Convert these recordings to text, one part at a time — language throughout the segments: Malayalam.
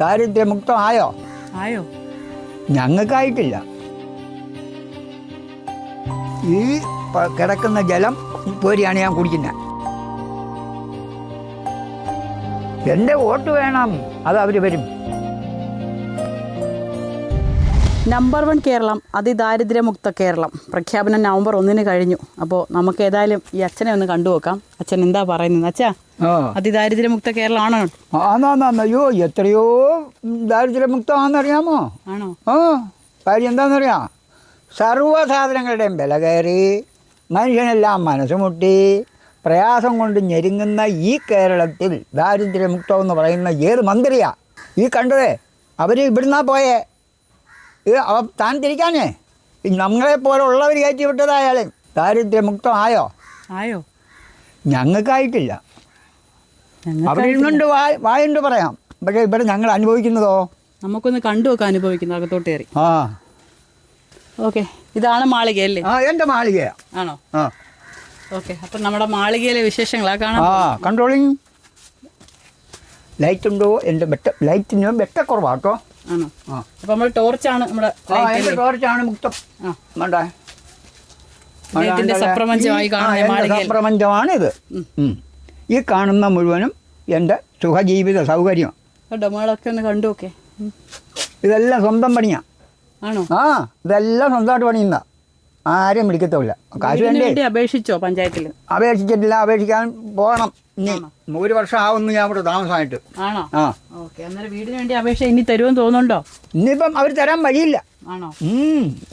ദാരിദ്ര്യമുക്തമായോ? ആയോ? ഞങ്ങൾക്കായിട്ടില്ല. ഈ കിടക്കുന്ന ജലം പോരിയാണ് ഞാൻ കുടിക്കുന്നത് എന്റെ വോട്ട് വേണം അത് അവർ വരും. നമ്പർ വൺ കേരളം അതിദാരിദ്ര്യമുക്ത കേരളം. പ്രഖ്യാപനം നവംബർ ഒന്നിന് കഴിഞ്ഞു. അപ്പോൾ നമുക്ക് ഏതായാലും ഈ അച്ഛനെ ഒന്ന് കണ്ടു നോക്കാം. അച്ഛൻ എന്താ പറയുന്നത് അച്ഛാ? അതിദാരിദ്ര്യമുക്ത കേരളമാണോ അയ്യോ എത്രയോ ദാരിദ്ര്യമുക്തമാണെന്നറിയാമോ ആണോ? ആ കാര്യം എന്താണെന്നറിയാം സർവ സാധനങ്ങളുടെയും വില കയറി മനുഷ്യനെല്ലാം മനസ്സുമുട്ടി പ്രയാസം കൊണ്ട് ഞെരുങ്ങുന്ന ഈ കേരളത്തിൽ ദാരിദ്ര്യമുക്തം എന്ന് പറയുന്ന ഏത് മന്ത്രിയാ? ഈ കണ്ടതേ അവർ ഇവിടുന്നാ പോയേ. അവ താൻ തിരിക്കാനേ നമ്മളെ പോലെ ഉള്ളവർ കയറ്റി വിട്ടതായാലേ ദാരിദ്ര്യമുക്തമായോ? ആയോ? ഞങ്ങൾക്കായിട്ടില്ല. ഞങ്ങൾക്ക് അവിടെ ഇരുന്നുണ്ട് വായ വായുണ്ട് പറയാം. പക്ഷേ ഇവിടെ ഞങ്ങൾ അനുഭവിക്കുന്നതോ? നമുക്കൊന്ന് കണ്ടു വെക്കാൻ അനുഭവിക്കുന്നു അകത്തോട്ട് കയറി. ആ. ഓക്കെ. ഇതാണ് മാളിക അല്ലേ? ആ എന്റെ മാളികയാ. ആണോ? ആ. ഓക്കെ. അപ്പം നമ്മുടെ മാളികയിലെ വിശേഷങ്ങളാ കാണാം ആ കൺട്രോളിങ്. ലൈറ്റ് ഉണ്ടോ എന്റെ വെട്ട ലൈറ്റിന് വെട്ടക്കുറവാട്ടോ ആണോ? അപ്പം നമ്മൾ ടോർച്ചാണ് നമ്മുടെ ആ എന്റെ ടോർച്ചാണ് മുക്തം. വേണ്ടേ സപ്രപഞ്ചമായി ഇത് ഈ കാണുന്ന മുഴുവനും എന്റെ സുഖജീവിത സൗകര്യം. ഡൊമകളൊക്കെ ഒന്ന് കണ്ടു നോക്കേ. ഇതെല്ലാം സ്വന്തം പണിയാ. ആണോ? ആ ഇതെല്ലാം സ്വന്തമായിട്ട് പണിയുന്ന ആരും വിളിക്കത്തില്ല കാശ് വേണ്ടേ? അപേക്ഷിച്ചോ പഞ്ചായത്തിൽ അപേക്ഷിച്ചിട്ടില്ല അപേക്ഷിക്കാൻ പോകണം. ഇനി ഒരു വർഷം ആവുന്നു ഞാൻ ഇവിടെ താമസമായിട്ട്. ആണോ? ആ. ഓക്കെ അന്നേരം വീടിന് വേണ്ടി അപേക്ഷ ഇനി തരുമെന്ന് തോന്നുന്നുണ്ടോ? ഇനിയിപ്പം അവർ തരാൻ വഴിയില്ല. ആണോ.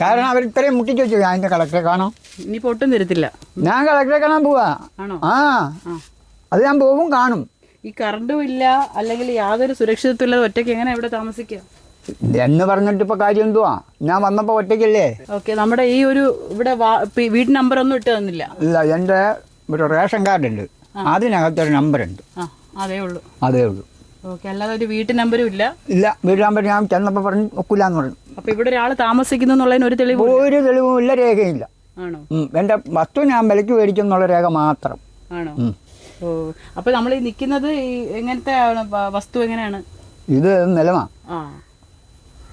കാരണം അവർ ഇത്രയും മുട്ടിച്ച് വെച്ചു. ഞാൻ എന്റെ കളക്ടറെ കാണാം. ഇനിയിപ്പോ ഒട്ടും തരത്തില്ല. ഞാൻ കളക്ടറെ കാണാൻ പോവാ. ആണോ? ആ. അത് ഞാൻ പോകും കാണും. ഈ കറണ്ടും ഇല്ല അല്ലെങ്കിൽ യാതൊരു സുരക്ഷിതത്വം ഇല്ലാതെ ഒറ്റയ്ക്ക് എങ്ങനെ ഇവിടെ താമസിക്കുക എന്ന് പറഞ്ഞിട്ട് ഇപ്പൊ കാര്യം എന്തുവാ? ഞാൻ വന്നപ്പോ ഒറ്റയ്ക്കല്ലേ? ഓക്കെ നമ്മുടെ ഈ ഒരു ഇവിടെ വീട് നമ്പർ ഒന്നും ഇട്ട് തന്നില്ല. ഇല്ല എന്റെ ഒരു റേഷൻ കാർഡ് ഉണ്ട്. അതിനകത്തൊരു നമ്പർ ഉണ്ട്. അതേ ഉള്ളൂ. അതേ ഉള്ളൂ. ഓക്കെ അല്ലാതെ ഒരു വീട്ടു നമ്പരും ഇല്ല. ഇല്ല വീട്ടു നമ്പർ ഞാൻ ചെന്നപ്പോ പറഞ്ഞു ഒക്കില്ലാന്ന് പറഞ്ഞു. അപ്പൊ ഇവിടെ ഒരാൾ താമസിക്കുന്നു എന്നുള്ളതിന് ഒരു തെളിവ് ഒരു തെളിവും ഇല്ല രേഖയില്ല. ആണോ? എന്റെ വസ്തു ഞാൻ വിലക്ക് മേടിക്കും എന്നുള്ള രേഖ മാത്രം. ആണോ. ഓ അപ്പൊ നമ്മൾ ഈ നിൽക്കുന്നത് എങ്ങനത്തെ വസ്തു എങ്ങനെയാണ്? ഇത് നിലമാ. ആ.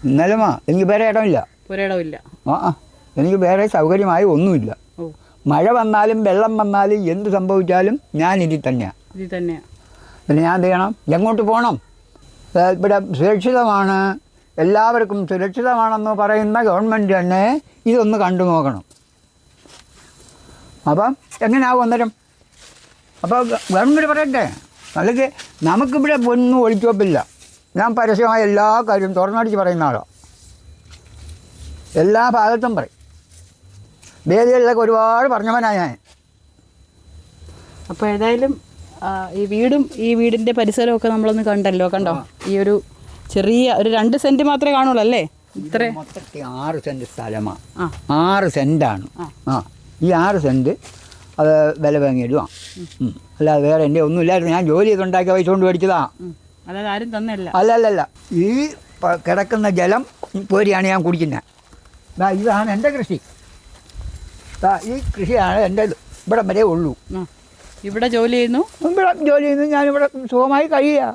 നിലമാ എനിക്ക് വേറെ ഇടമില്ല. പുരയിടമില്ല ആ ആ. എനിക്ക് വേറെ സൗകര്യമായി ഒന്നുമില്ല. ഓ. മഴ വന്നാലും വെള്ളം വന്നാലും എന്ത് സംഭവിച്ചാലും ഞാൻ ഇതിൽ തന്നെയാണ് ഇതിൽ തന്നെയാ. പിന്നെ ഞാൻ എന്ത് ചെയ്യണം? എങ്ങോട്ട് പോകണം ഏ, ഇവിടെ സുരക്ഷിതമാണ്. എല്ലാവർക്കും സുരക്ഷിതമാണെന്ന് പറയുന്ന ഗവൺമെന്റ് തന്നെ ഇതൊന്ന് കണ്ടു നോക്കണം. അപ്പം എങ്ങനെയാവും അന്നേരം? അപ്പോൾ ഗവൺമെന്റ് പറയട്ടെ. അല്ലെങ്കിൽ നമുക്കിവിടെ ഒന്നും ഒളിച്ചുവെപ്പില്ല ഞാൻ പരസ്യമായ എല്ലാ കാര്യവും തുറന്നടിച്ച് പറയുന്ന ആളാണ് എല്ലാ ഭാഗത്തും പറയും. വേദികളിലൊക്കെ ഒരുപാട് പറഞ്ഞവനാണ് ഞാൻ. അപ്പോൾ ഏതായാലും ഈ വീടും ഈ വീടിന്റെ പരിസരവും ഒക്കെ നമ്മളൊന്ന് കണ്ടല്ലോ കണ്ടോ? ഈ ഒരു ചെറിയ ഒരു രണ്ട് സെന്റ് മാത്രമേ കാണുള്ളൂ അല്ലേ? ഇത്ര? മൊത്തത്തിൽ ആറ് സെന്റ് സ്ഥലമാണ് ആറ് സെന്റാണ് ആ. ഈ ആറ് സെന്റ് അത് വില വാങ്ങിയിടുവാ. അല്ലാതെ വേറെ എന്റെ ഒന്നുമില്ലായിരുന്നു. ഞാൻ ജോലി ചെയ്തുണ്ടാക്കിയ പൈസ കൊണ്ട് മേടിച്ചതാ. ഉം. അതായത് ആരും തന്നല്ല. ഈ കിടക്കുന്ന ജലം പോരിയാണ് ഞാൻ കുടിക്കുന്നത് ഇതാണ് എന്റെ കൃഷി. ഈ കൃഷിയാണ് എന്റെ ഇവിടെ വരെ ഉള്ളൂ. ഇവിടെ ജോലി ചെയ്യുന്നു? ഇവിടെ ജോലി ചെയ്യുന്നു. ഞാനിവിടെ സുഖമായി കഴിയുക.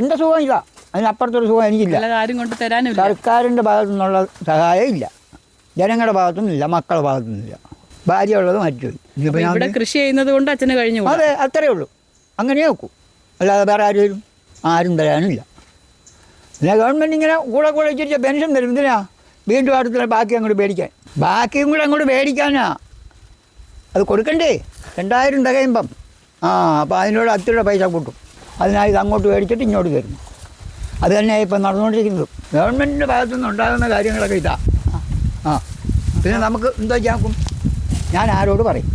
എന്റെ സുഖം ഇല്ല. അതിനപ്പുറത്തൊരു സുഖം എനിക്കില്ല. ആരും കൊണ്ട് സർക്കാരിന്റെ ഭാഗത്തു നിന്നുള്ള സഹായം ഇല്ല. ജനങ്ങളുടെ ഭാഗത്തുനിന്നില്ല. മക്കളുടെ ഭാഗത്തുനിന്നില്ല. ഭാര്യ ഉള്ളത് ഇനിയിപ്പോൾ കൃഷി ചെയ്യുന്നത് കൊണ്ട് അച്ഛന് കഴിഞ്ഞു അതെ അത്രേ ഉള്ളൂ. അങ്ങനെ നോക്കൂ അല്ലാതെ വേറെ ആരും ആരും തരാനില്ല. പിന്നെ ഗവൺമെന്റ് ഇങ്ങനെ കൂടെ കൂടെ ഇച്ചിരിച്ച പെൻഷൻ തരും. എന്തിനാ? വീണ്ടും അടുത്തുള്ള ബാക്കി അങ്ങോട്ട് മേടിക്കാൻ ബാക്കിയും കൂടെ അങ്ങോട്ട് മേടിക്കാനാ അത് കൊടുക്കണ്ടേ? രണ്ടായിരം തികയുമ്പം. ആ അപ്പോൾ അതിനോട് അത്തിയുടെ പൈസ കൂട്ടും. അതിനായി ഇത് അങ്ങോട്ട് മേടിച്ചിട്ട് ഇങ്ങോട്ട് തരുന്നു അത് തന്നെയാണ് ഇപ്പം നടന്നുകൊണ്ടിരിക്കുന്നത്. ഗവൺമെന്റിന്റെ ഭാഗത്തുനിന്ന് ഉണ്ടാകുന്ന കാര്യങ്ങളൊക്കെ ഇതാ. ആ പിന്നെ നമുക്ക് എന്താ ചെയ്യാക്കും ഞാൻ ആരോട് പറയും?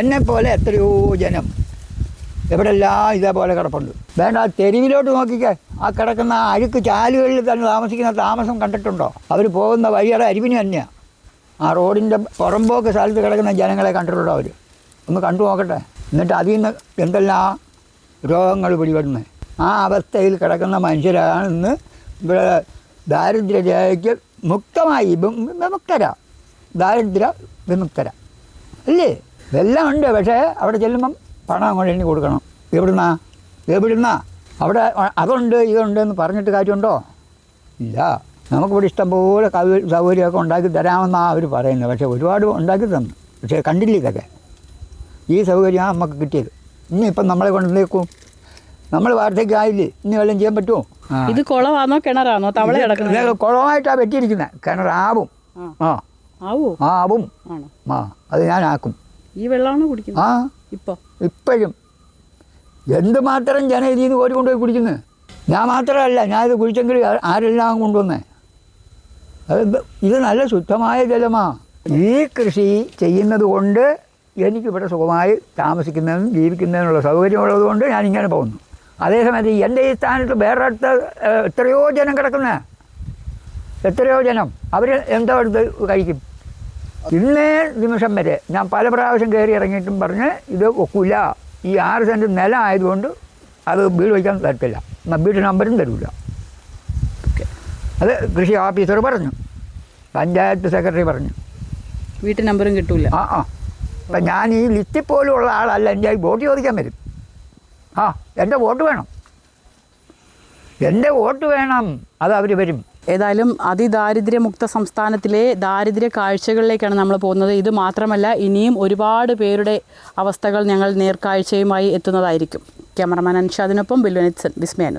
എന്നെപ്പോലെ എത്രയോ ജനം എവിടെല്ലാം ഇതേപോലെ കിടപ്പുണ്ട്. വേണ്ട തെരുവിലോട്ട് നോക്കിക്കേ. ആ കിടക്കുന്ന അഴുക്ക് ചാലുകളിൽ തന്നെ താമസിക്കുന്ന താമസം കണ്ടിട്ടുണ്ടോ? അവർ പോകുന്ന വഴിയുടെ അരിവിന് തന്നെയാണ് ആ റോഡിന്റെ പുറമ്പോക്ക് സ്ഥലത്ത് കിടക്കുന്ന ജനങ്ങളെ കണ്ടിട്ടുണ്ടോ അവർ? ഒന്ന് കണ്ടു നോക്കട്ടെ. എന്നിട്ട് അതിൽ നിന്ന് എന്തെല്ലാം രോഗങ്ങൾ പിടിപെടുന്നത് ആ അവസ്ഥയിൽ കിടക്കുന്ന മനുഷ്യരാണ് ഇന്ന് ഇവിടെ ദാരിദ്ര്യരേഖയ്ക്ക് മുക്തമായി വിമു- വിമുക്തര. ദാരിദ്ര്യ വിമുക്തര. അല്ലേ? ഇതെല്ലാം ഉണ്ട്. പക്ഷേ അവിടെ ചെല്ലുമ്പം പണം അങ്ങോട്ട് എണ്ണി കൊടുക്കണം. എവിടുന്നാ? എവിടുന്നാ? അവിടെ അതുണ്ട് ഇതുണ്ട് എന്ന് പറഞ്ഞിട്ട് കാര്യമുണ്ടോ? ഇല്ല. നമുക്കിവിടെ ഇഷ്ടംപോലെ കവി സൗകര്യമൊക്കെ ഉണ്ടാക്കി തരാമെന്നാണ് അവർ പറയുന്നത്. പക്ഷേ ഒരുപാട് ഉണ്ടാക്കി തന്നു. പക്ഷേ കണ്ടില്ല ഇതൊക്കെ? ഈ സൗകര്യമാണ് നമുക്ക് കിട്ടിയത്. ഇനിയിപ്പം നമ്മളെ കൊണ്ടുവന്നേക്കും നമ്മൾ വാർദ്ധക്യമായില്ലേ ഇനി വല്ലതും ചെയ്യാൻ പറ്റുമോ? ഇത് കുളമാണോ കിണറാണോ? തവള കിടക്കുന്നത്? കുളമായിട്ടാണ് വെട്ടിയിരിക്കുന്നത് കിണറാവും ആ. ആവും? ആ അത് ഞാൻ ആക്കും. ഈ വെള്ളമാണ് കുടിക്കുന്നത്? ആ. ഇപ്പോൾ ഇപ്പോഴും. എന്തുമാത്രം ജനം ഇതിൽ നിന്ന് കോരി കൊണ്ടുപോയി കുടിക്കുന്നത് ഞാൻ മാത്രമല്ല ഞാനിത് കുടിച്ചെങ്കിൽ ആരെല്ലാം കൊണ്ടുവന്നേ? അത് ഇത് നല്ല ശുദ്ധമായ ജലമാ. ഈ കൃഷി ചെയ്യുന്നത് കൊണ്ട് എനിക്കിവിടെ സുഖമായി താമസിക്കുന്നതിനും ജീവിക്കുന്നതിനുള്ള സൗകര്യമുള്ളത് കൊണ്ട് ഇങ്ങനെ പോകുന്നു. അതേസമയത്ത് എന്റെ ഈ സ്ഥാനത്ത് വേറെ അടുത്ത് എത്രയോ ജനം കിടക്കുന്ന? എത്രയോ ജനം. അവർ എന്തോ എടുത്ത് കഴിക്കും. ഇന്നേ നിമിഷം വരെ ഞാൻ പല പ്രാവശ്യം കയറി ഇറങ്ങിയിട്ടും പറഞ്ഞ് ഇത് ഒക്കില്ല ഈ ആറ് സെന്റ് നില ആയതുകൊണ്ട് അത് വീട് വയ്ക്കാൻ തരത്തില്ല വീട് നമ്പരും തരില്ല അത് കൃഷി ഓഫീസർ പറഞ്ഞു. പഞ്ചായത്ത് സെക്രട്ടറി പറഞ്ഞു. വീട്ടു നമ്പറും കിട്ടൂല. ആ ആ. അപ്പം ഞാൻ ഈ ലിസ്റ്റിൽ പോലും ഉള്ള ആളല്ല. എന്റെ വോട്ട് ചോദിക്കാൻ വരും. ആ എന്റെ വോട്ട് വേണം. എന്റെ വോട്ട് വേണം. അത് അവർ വരും. ഏതായാലും അതിദാരിദ്ര്യമുക്ത സംസ്ഥാനത്തിലെ ദാരിദ്ര്യ കാഴ്ചകളിലേക്കാണ് നമ്മൾ പോകുന്നത്. ഇത് മാത്രമല്ല ഇനിയും ഒരുപാട് പേരുടെ അവസ്ഥകൾ ഞങ്ങൾ നേർക്കാഴ്ചയുമായി എത്തുന്നതായിരിക്കും. ക്യാമറമാൻ അൻഷാദിനൊപ്പം ബിൽവനിത്സൻ വിസ്മയ